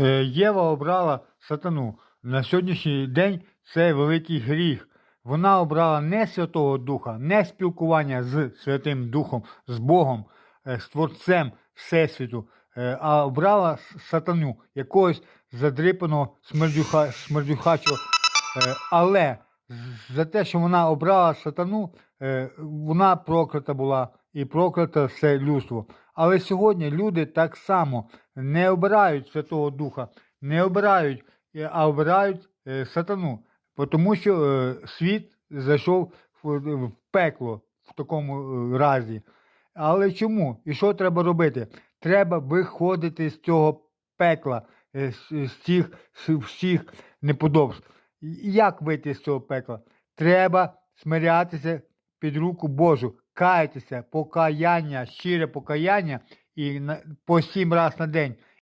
Е, Єва обрала сатану. На сьогоднішній день це великий гріх. Вона обрала не Святого Духа, не спілкування з Святим Духом, з Богом, е, з Творцем Всесвіту, е, а обрала сатану, якогось задрипаного смердюха, смердюхачого. Але за те, що вона обрала сатану, вона проклята була і проклято все людство. Але сьогодні люди так само не обирають Святого Духа, не обирають, е, а обирають е, сатану, тому що е, світ зайшов в, пекло в такому разі. Але чому? І що треба робити? Треба виходити з цього пекла, з цих всіх неподобств. Як вийти з цього пекла? Треба смирятися під руку Божу, каятися, покаяння, щире покаяння і по сім разів на день.